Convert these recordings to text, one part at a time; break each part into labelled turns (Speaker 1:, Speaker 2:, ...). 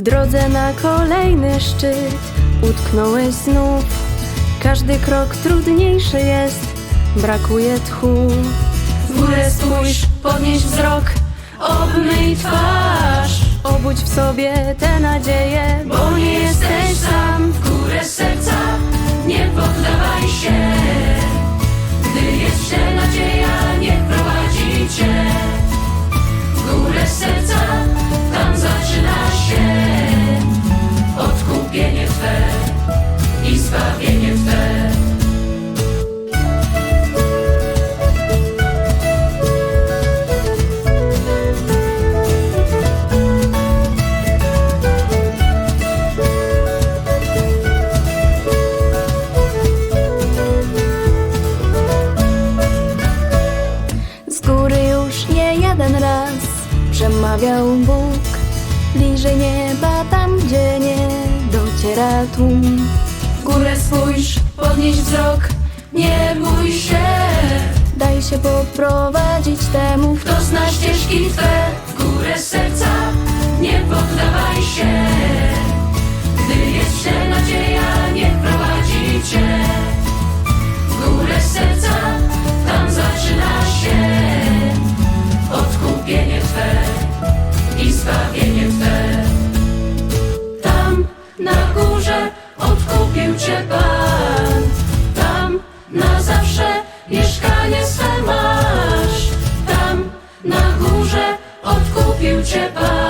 Speaker 1: W
Speaker 2: drodze na kolejny szczyt utknąłeś znów. Każdy krok trudniejszy jest, brakuje tchu.
Speaker 1: W górę spójrz, podnieś wzrok, obmyj twarz,
Speaker 2: Obudź w sobie tę nadzieję,
Speaker 1: bo nie jesteś sam. W górę serca, nie poddawaj się. Gdy jeszcze nadzieja, niech prowadzi cię. W górę serca, tam zaczyna się odkupienie Twe i zbawienie Twe.
Speaker 2: Dociera tłum.
Speaker 1: W górę spójrz, podnieś wzrok, nie bój się.
Speaker 2: Daj się poprowadzić temu,
Speaker 1: Kto zna ścieżki Twe w górę serca, nie poddawaj się. Gdy jeszcze nadzieja, niech prowadzi Cię. W górę serca, tam zaczyna się odkupienie Twe i zbawienie Cię Pan. Tam na zawsze mieszkanie swe masz. Tam na górze odkupił Cię Pan.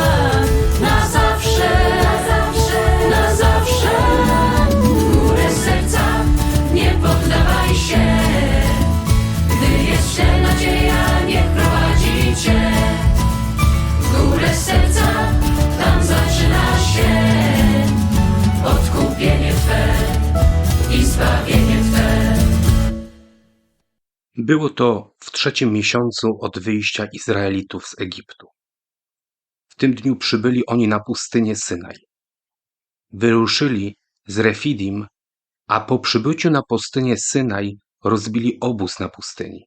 Speaker 3: Było to w trzecim miesiącu od wyjścia Izraelitów z Egiptu. W tym dniu przybyli oni na pustynię Synaj. Wyruszyli z Refidim, a po przybyciu na pustynię Synaj rozbili obóz na pustyni.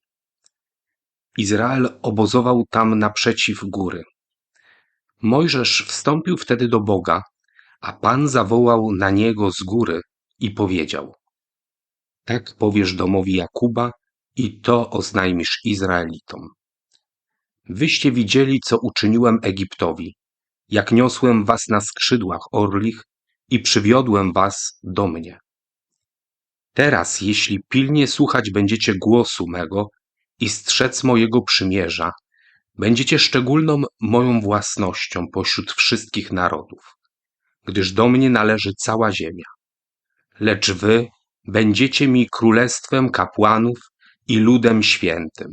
Speaker 3: Izrael obozował tam naprzeciw góry. Mojżesz wstąpił wtedy do Boga, a Pan zawołał na niego z góry i powiedział: Tak powiesz domowi Jakuba i to oznajmisz Izraelitom. Wyście widzieli, co uczyniłem Egiptowi, jak niosłem was na skrzydłach orlich i przywiodłem was do mnie. Teraz, jeśli pilnie słuchać będziecie głosu mego i strzec mojego przymierza, będziecie szczególną moją własnością pośród wszystkich narodów, gdyż do mnie należy cała ziemia. Lecz wy będziecie mi królestwem kapłanów i ludem świętym.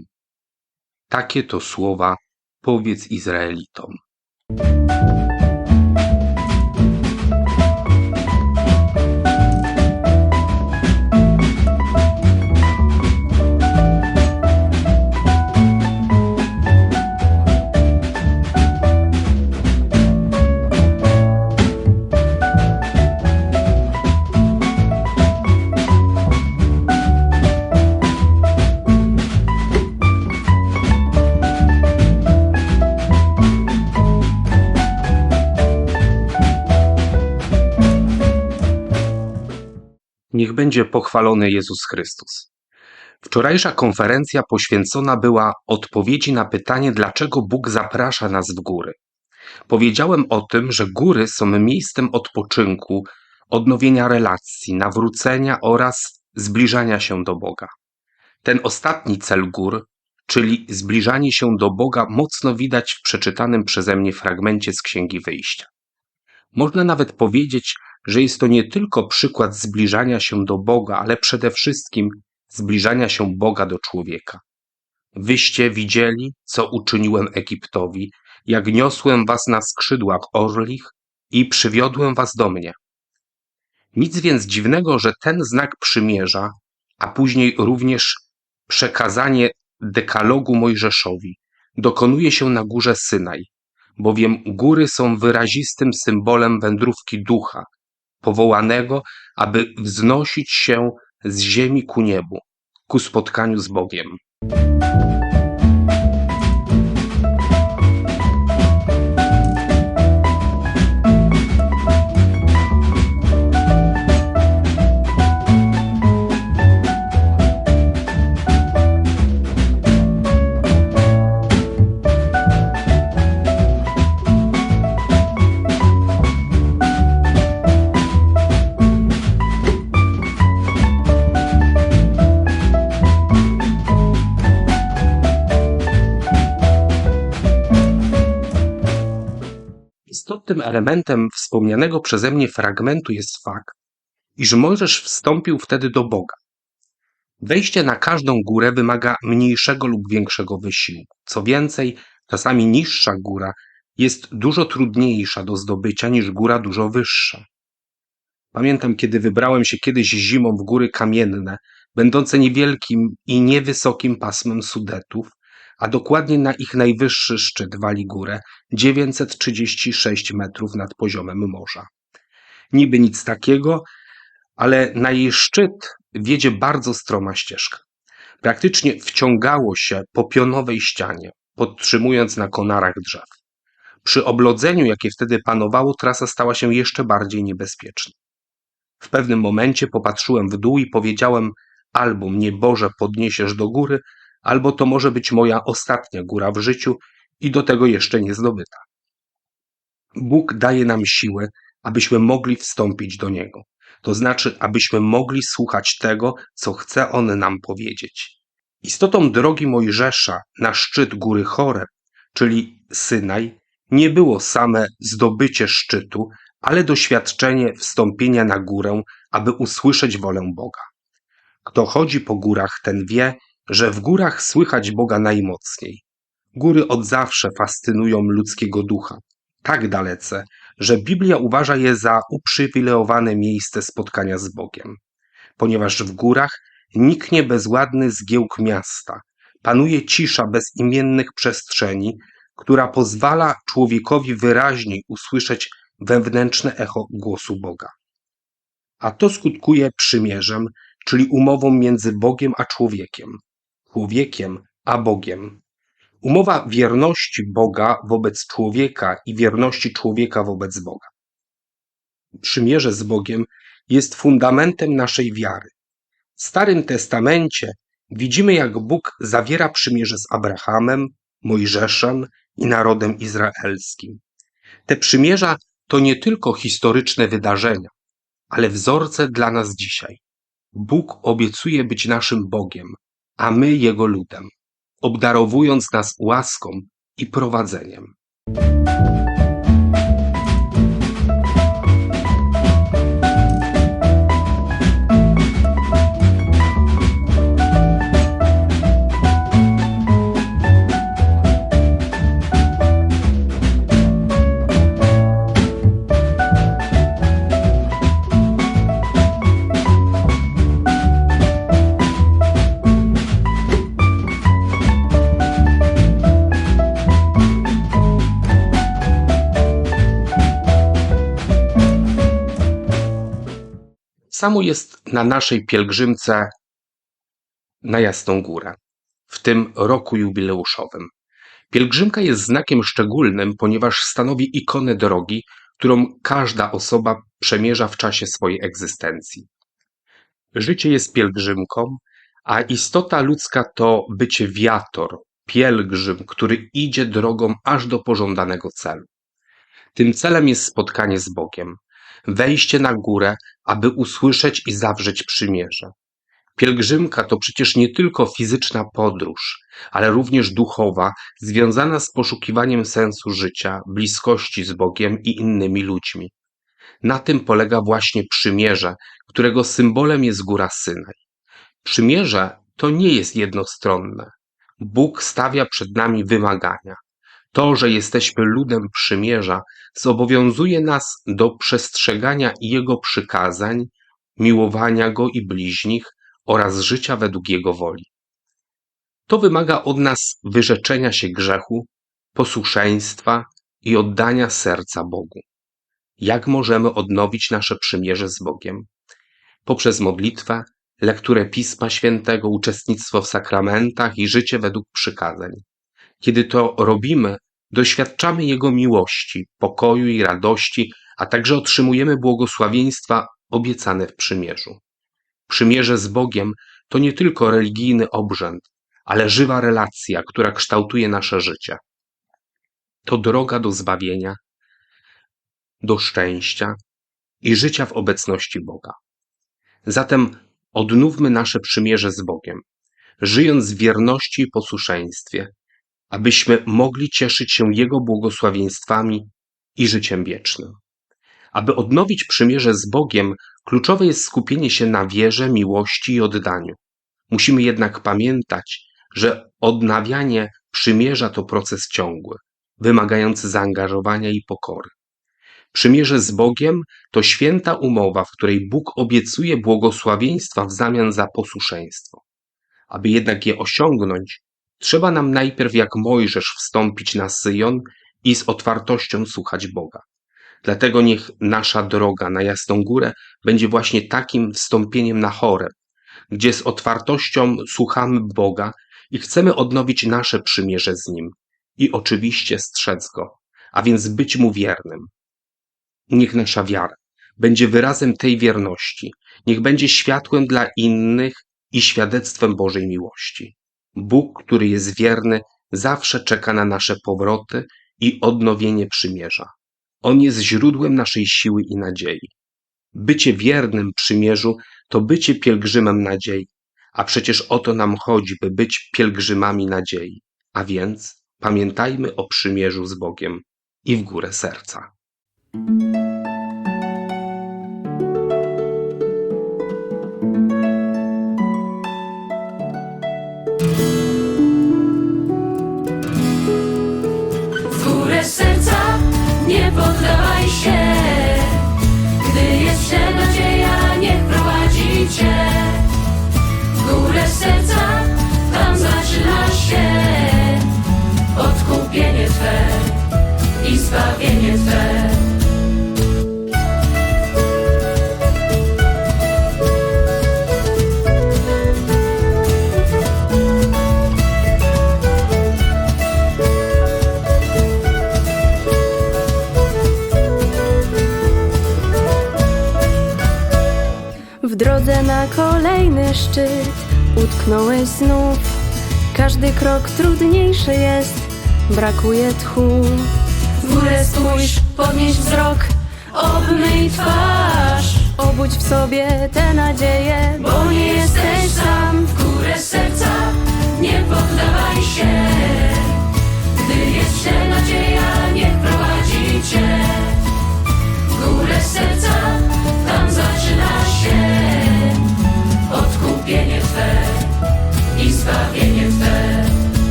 Speaker 3: Takie to słowa powiedz Izraelitom. Niech będzie pochwalony Jezus Chrystus. Wczorajsza konferencja poświęcona była odpowiedzi na pytanie, dlaczego Bóg zaprasza nas w góry. Powiedziałem o tym, że góry są miejscem odpoczynku, odnowienia relacji, nawrócenia oraz zbliżania się do Boga. Ten ostatni cel gór, czyli zbliżanie się do Boga, mocno widać w przeczytanym przeze mnie fragmencie z Księgi Wyjścia. Można nawet powiedzieć, że jest to nie tylko przykład zbliżania się do Boga, ale przede wszystkim zbliżania się Boga do człowieka. Wyście widzieli, co uczyniłem Egiptowi, jak niosłem was na skrzydłach orlich i przywiodłem was do mnie. Nic więc dziwnego, że ten znak przymierza, a później również przekazanie dekalogu Mojżeszowi dokonuje się na górze Synaj, bowiem góry są wyrazistym symbolem wędrówki ducha, powołanego, aby wznosić się z ziemi ku niebu, ku spotkaniu z Bogiem. Elementem wspomnianego przeze mnie fragmentu jest fakt, iż Mojżesz wstąpił wtedy do Boga. Wejście na każdą górę wymaga mniejszego lub większego wysiłku. Co więcej, czasami niższa góra jest dużo trudniejsza do zdobycia niż góra dużo wyższa. Pamiętam, kiedy wybrałem się kiedyś zimą w góry kamienne, będące niewielkim i niewysokim pasmem Sudetów, a dokładnie na ich najwyższy szczyt wali górę 936 metrów nad poziomem morza. Niby nic takiego, ale na jej szczyt wiedzie bardzo stroma ścieżka. Praktycznie wciągało się po pionowej ścianie, podtrzymując na konarach drzew. Przy oblodzeniu, jakie wtedy panowało, trasa stała się jeszcze bardziej niebezpieczna. W pewnym momencie popatrzyłem w dół i powiedziałem: Albo mnie Boże podniesiesz do góry, albo to może być moja ostatnia góra w życiu i do tego jeszcze nie zdobyta. Bóg daje nam siłę, abyśmy mogli wstąpić do Niego. To znaczy, abyśmy mogli słuchać tego, co chce On nam powiedzieć. Istotą drogi Mojżesza na szczyt góry Choreb, czyli Synaj, nie było same zdobycie szczytu, ale doświadczenie wstąpienia na górę, aby usłyszeć wolę Boga. Kto chodzi po górach, ten wie, że w górach słychać Boga najmocniej. Góry od zawsze fascynują ludzkiego ducha, tak dalece, że Biblia uważa je za uprzywilejowane miejsce spotkania z Bogiem. Ponieważ w górach niknie bezładny zgiełk miasta, panuje cisza bezimiennych przestrzeni, która pozwala człowiekowi wyraźniej usłyszeć wewnętrzne echo głosu Boga. A to skutkuje przymierzem, czyli umową między Bogiem a człowiekiem, człowiekiem a Bogiem. Umowa wierności Boga wobec człowieka i wierności człowieka wobec Boga. Przymierze z Bogiem jest fundamentem naszej wiary. W Starym Testamencie widzimy, jak Bóg zawiera przymierze z Abrahamem, Mojżeszem i narodem izraelskim. Te przymierza to nie tylko historyczne wydarzenia, ale wzorce dla nas dzisiaj. Bóg obiecuje być naszym Bogiem, a my Jego ludem, obdarowując nas łaską i prowadzeniem. Samo jest na naszej pielgrzymce na Jasną Górę, w tym roku jubileuszowym. Pielgrzymka jest znakiem szczególnym, ponieważ stanowi ikonę drogi, którą każda osoba przemierza w czasie swojej egzystencji. Życie jest pielgrzymką, a istota ludzka to bycie wiator, pielgrzym, który idzie drogą aż do pożądanego celu. Tym celem jest spotkanie z Bogiem, wejście na górę, aby usłyszeć i zawrzeć przymierze. Pielgrzymka to przecież nie tylko fizyczna podróż, ale również duchowa, związana z poszukiwaniem sensu życia, bliskości z Bogiem i innymi ludźmi. Na tym polega właśnie przymierze, którego symbolem jest góra Synaj. Przymierze to nie jest jednostronne. Bóg stawia przed nami wymagania. To, że jesteśmy ludem przymierza, zobowiązuje nas do przestrzegania Jego przykazań, miłowania Go i bliźnich oraz życia według Jego woli. To wymaga od nas wyrzeczenia się grzechu, posłuszeństwa i oddania serca Bogu. Jak możemy odnowić nasze przymierze z Bogiem? Poprzez modlitwę, lekturę Pisma Świętego, uczestnictwo w sakramentach i życie według przykazań. Kiedy to robimy, doświadczamy Jego miłości, pokoju i radości, a także otrzymujemy błogosławieństwa obiecane w przymierzu. Przymierze z Bogiem to nie tylko religijny obrzęd, ale żywa relacja, która kształtuje nasze życie. To droga do zbawienia, do szczęścia i życia w obecności Boga. Zatem odnówmy nasze przymierze z Bogiem, żyjąc w wierności i posłuszeństwie, abyśmy mogli cieszyć się Jego błogosławieństwami i życiem wiecznym. Aby odnowić przymierze z Bogiem, kluczowe jest skupienie się na wierze, miłości i oddaniu. Musimy jednak pamiętać, że odnawianie przymierza to proces ciągły, wymagający zaangażowania i pokory. Przymierze z Bogiem to święta umowa, w której Bóg obiecuje błogosławieństwa w zamian za posłuszeństwo. Aby jednak je osiągnąć, trzeba nam najpierw jak Mojżesz wstąpić na Syjon i z otwartością słuchać Boga. Dlatego niech nasza droga na Jasną Górę będzie właśnie takim wstąpieniem na Choreb, gdzie z otwartością słuchamy Boga i chcemy odnowić nasze przymierze z Nim i oczywiście strzec Go, a więc być Mu wiernym. Niech nasza wiara będzie wyrazem tej wierności, niech będzie światłem dla innych i świadectwem Bożej miłości. Bóg, który jest wierny, zawsze czeka na nasze powroty i odnowienie przymierza. On jest źródłem naszej siły i nadziei. Bycie wiernym przymierzu to bycie pielgrzymem nadziei, a przecież o to nam chodzi, by być pielgrzymami nadziei. A więc pamiętajmy o przymierzu z Bogiem i w górę serca.
Speaker 1: Nie poddawaj
Speaker 2: Na kolejny szczyt. Utknąłeś znów. Każdy krok trudniejszy jest, brakuje tchu.
Speaker 1: W górę spójrz, podnieś wzrok. Obmyj twarz.
Speaker 2: Obudź w sobie tę nadzieję,
Speaker 1: Bo nie jesteś sam. W górę serca Nie poddawaj się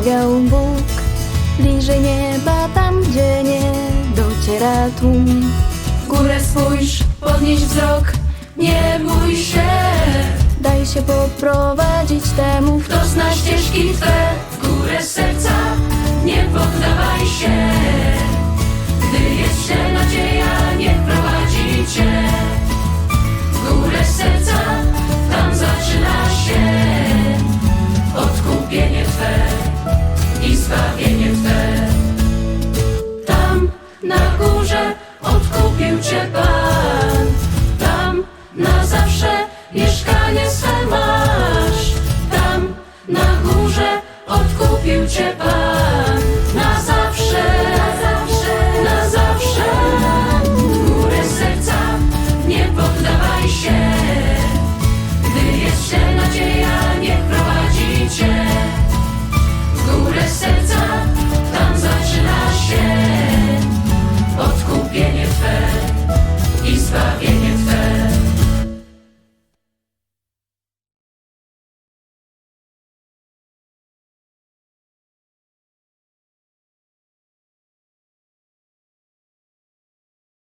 Speaker 2: przemawiał Bóg. Bliżej nieba, tam gdzie nie dociera tłum.
Speaker 1: W górę spójrz, podnieś wzrok Nie bój się
Speaker 2: Daj się poprowadzić temu,
Speaker 1: Kto zna ścieżki Twe w górę serca, nie poddawaj się. Gdy jeszcze nadzieja